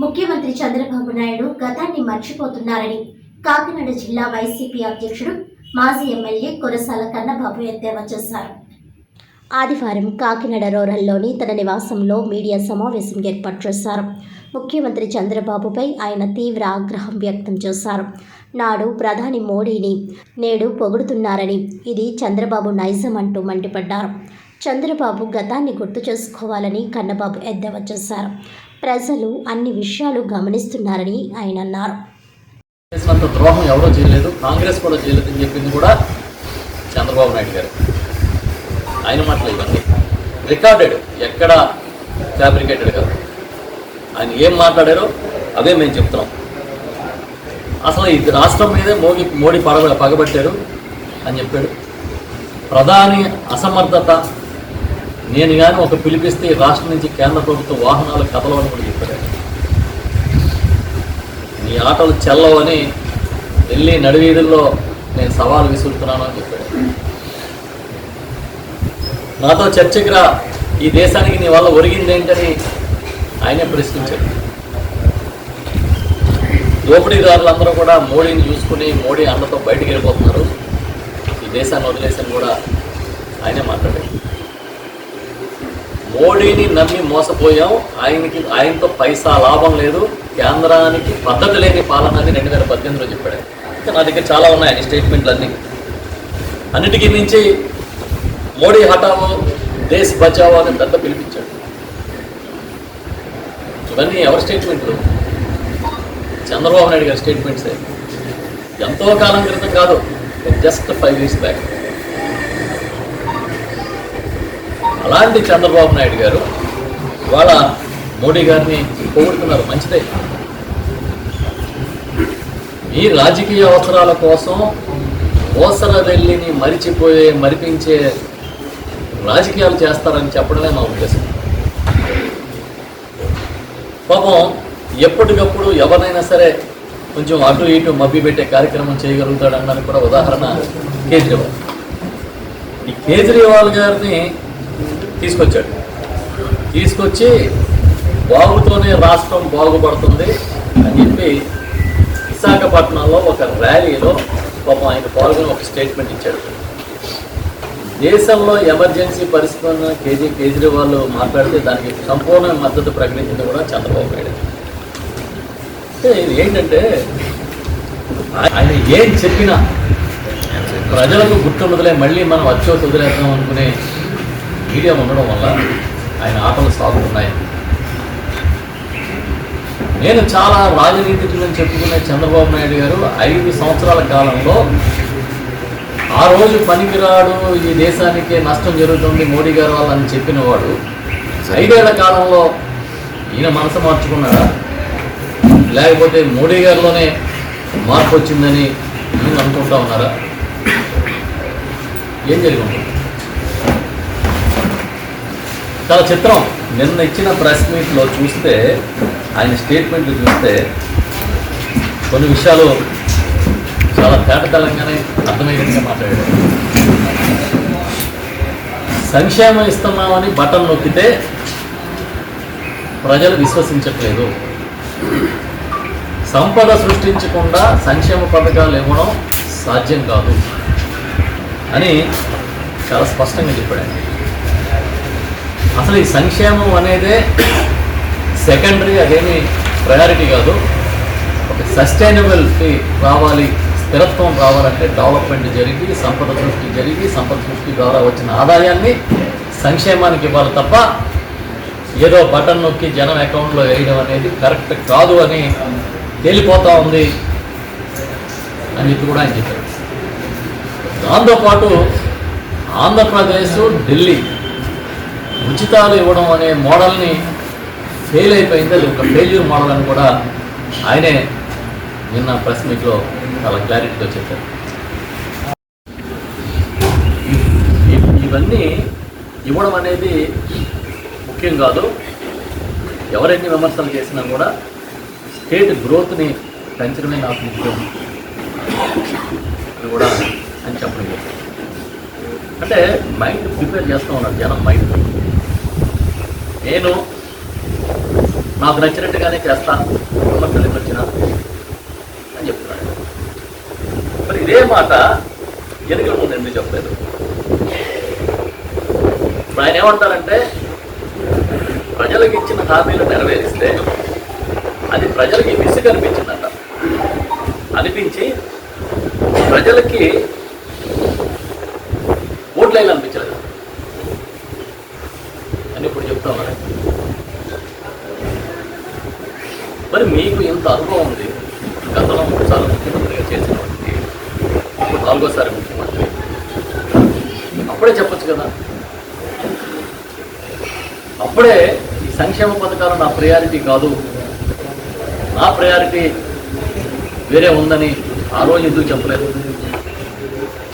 ముఖ్యమంత్రి చంద్రబాబు నాయుడు గతాన్ని మర్చిపోతున్నారని కాకినాడ జిల్లా వైసీపీ అధ్యక్షుడు మాజీ ఎమ్మెల్యే కురసాల కన్నబాబు ఎద్దేవా చేశారు. ఆదివారం కాకినాడ రూరల్లోని తన నివాసంలో మీడియా సమావేశం ఏర్పాటు చేశారు. ముఖ్యమంత్రి చంద్రబాబుపై ఆయన తీవ్ర ఆగ్రహం వ్యక్తం చేశారు. నాడు ప్రధాని మోడీని నేడు పొగుడుతున్నారని ఇది చంద్రబాబు నైజం అంటూ మండిపడ్డారు. చంద్రబాబు గతాన్ని గుర్తు చేసుకోవాలని కన్నబాబు ఎద్దేవా చేశారు. ప్రజలు అన్ని విషయాలు గమనిస్తున్నారని ఆయన అన్నారు. చేసినంత ద్రోహం ఎవరో చేయలేదు. కాంగ్రెస్ కూడా చేయలేదు అని చెప్పింది కూడా చంద్రబాబు నాయుడు గారు. ఆయన మాటలు ఇవన్నీ. రికార్డెడ్ ఎక్కడ ఫ్యాబ్రికేటెడ్ కాదు. ఆయన ఏం మాట్లాడారో అదే మేము చెప్తున్నాం. అసలు ఈ రాష్ట్రం మీదే మోడీ మోడీ పడగ పగబట్టారు అని చెప్పాడు. ప్రధాని అసమర్థత నేను కానీ ఒక పిలిపిస్తే రాష్ట్రం నుంచి కేంద్ర ప్రభుత్వం వాహనాలు కదలవని కూడా చెప్పాడు నీ ఆటలు చెల్లవని ఢిల్లీ నడివీధుల్లో నేను సవాలు విసురుతున్నాను అని చెప్పాడు నాతో చర్చకి రా ఈ దేశానికి నీ వల్ల ఒరిగింది ఏంటని ఆయనే ప్రశ్నించాడు దోపిడీదారులందరూ కూడా మోడీని చూసుకుని మోడీ అన్నతో బయటికి వెళ్ళిపోతున్నారు. ఈ దేశాన్ని వదిలేసని కూడా ఆయనే మాట్లాడాడు మోడీని నమ్మి మోసపోయాం. ఆయనకి ఆయనతో పైసా లాభం లేదు. కేంద్రానికి పద్ధతి లేని పాలన అని రెండు వేల పద్దెనిమిదిలో చెప్పాడు. ఇంకా నా దగ్గర చాలా ఉన్నాయి ఆయన స్టేట్మెంట్లన్నీ. అన్నిటికీ మించి మోడీ హఠావో దేశ్ బచావో అని పెద్ద పిలిపించాడు. ఇవన్నీ ఎవరి స్టేట్మెంట్లు? చంద్రబాబు నాయుడు గారి స్టేట్మెంట్సే. ఎంతో కాలం క్రితం కాదు జస్ట్ ఫైవ్ ఇయర్స్ బ్యాక్. అలాంటి చంద్రబాబు నాయుడు గారు ఇవాళ మోడీ గారిని పోగొడుతున్నారు మంచిదే. ఈ రాజకీయ అవసరాల కోసం ఓసర వెళ్ళిని మరిచిపోయే మరిపించే రాజకీయాలు చేస్తారని చెప్పడమే మా ఉద్దేశం. పాపం ఎప్పటికప్పుడు ఎవరినైనా సరే కొంచెం అటు ఇటు మబ్బి పెట్టే కార్యక్రమం చేయగలుగుతాడు అన్నది కూడా ఉదాహరణ కేజ్రీవాల్. ఈ కేజ్రీవాల్ గారిని తీసుకొచ్చాడు. తీసుకొచ్చి బాగుతోనే రాష్ట్రం బాగుపడుతుంది అని చెప్పి విశాఖపట్నంలో ఒక ర్యాలీలో పాపం ఆయన పాల్గొని ఒక స్టేట్మెంట్ ఇచ్చాడు. దేశంలో ఎమర్జెన్సీ పరిస్థితులను కేజీ కేజ్రీవాల్ మాట్లాడితే దానికి సంపూర్ణ మద్దతు ప్రకటించింది కూడా చంద్రబాబు నాయుడు. అంటే ఇది ఏంటంటే ఆయన ఏం చెప్పినా ప్రజలకు గుర్తుండదులే మళ్ళీ మనం అత్యోసి వదిలేద్దాం అనుకునే మీడియా ఉండడం వల్ల ఆయన ఆటలు సాగుతున్నాయి నేను చాలా రాజనీతిజ్ఞులని చెప్పుకునే చంద్రబాబు నాయుడు గారు ఐదు సంవత్సరాల కాలంలో ఆ రోజు పనికిరాడు ఈ దేశానికి నష్టం జరుగుతుంది మోడీ గారు వాళ్ళని అని ఐదేళ్ళ కాలంలో ఈయన మనసు మార్చుకున్నాడా? లేకపోతే మోడీ గారిలోనే మార్పు వచ్చిందని నేను అనుకుంటా ఉన్నారా? ఏం జరిగింది? చాలా చిత్రం నిన్న ఇచ్చిన ప్రెస్ మీట్లో చూస్తే ఆయన స్టేట్మెంట్లు చూస్తే కొన్ని విషయాలు చాలా తేటతలంగానే అర్థమయ్యేట్టుగా మాట్లాడాడు సంక్షేమం ఇస్తున్నామని బటన్ నొక్కితే ప్రజలు విశ్వసించట్లేదు. సంపద సృష్టించకుండా సంక్షేమ పథకాలు ఇవ్వడం సాధ్యం కాదు అని చాలా స్పష్టంగా చెప్పాడు అసలు ఈ సంక్షేమం అనేదే సెకండరీ అదేమి ప్రయారిటీ కాదు. ఒక సస్టైనబిలిటీ రావాలి స్థిరత్వం రావాలంటే డెవలప్మెంట్ జరిగి సంపద సృష్టి జరిగి సంపద సృష్టి ద్వారా వచ్చిన ఆదాయాన్ని సంక్షేమానికి ఇవ్వాలి తప్ప ఏదో బటన్ నొక్కి జనం అకౌంట్లో వేయడం అనేది కరెక్ట్ కాదు అని తేలిపోతూ ఉంది అని చెప్పి కూడా ఆయన చెప్పారు. దాంతోపాటు ఆంధ్రప్రదేశ్ ఢిల్లీ ఉచితాలు ఇవ్వడం అనే మోడల్ని ఫెయిల్ అయిపోయింది. అది ఒక ఫెయిల్యూర్ మోడల్ అని కూడా ఆయనే నిన్న ప్రెస్ మీట్లో చాలా క్లారిటీతో చెప్పారు. ఇవన్నీ ఇవ్వడం అనేది ముఖ్యం కాదు. ఎవరెన్ని విమర్శలు చేసినా కూడా స్టేట్ గ్రోత్ని పెంచడమే నాకు ముఖ్యం అని కూడా అని చెప్పడం అంటే మైండ్ ప్రిపేర్ చేస్తూ ఉన్నారు జనం మైండ్. నేను నాకు నచ్చినట్టుగానే చేస్తాను విమర్శలు వచ్చిన అని చెప్తున్నాడు. మరి ఇదే మాట ఎన్నికల ముందు ఎందుకు చెప్పలేదు? ఇప్పుడు ఆయన ఏమంటారంటే ప్రజలకు ఇచ్చిన హామీలు నెరవేరిస్తే అది ప్రజలకి విసుగు అనిపించిందంట. అనిపించి ప్రజలకి ఓట్లైనా అనిపించలేదు అని ఇప్పుడు చెప్తాం మరి మరి మీకు ఇంత అనుభవం ఉంది. గతంలో మూడుసార్లు ముఖ్యమంత్రిగా చేసిన వ్యక్తి ఇప్పుడు నాలుగోసారి ముఖ్యమంత్రి. అప్పుడే చెప్పొచ్చు కదా. అప్పుడే ఈ సంక్షేమ పథకాలు నా ప్రయారిటీ కాదు. నా ప్రయారిటీ వేరే ఉందని ఆ రోజు ఎందుకు చెప్పలేదు?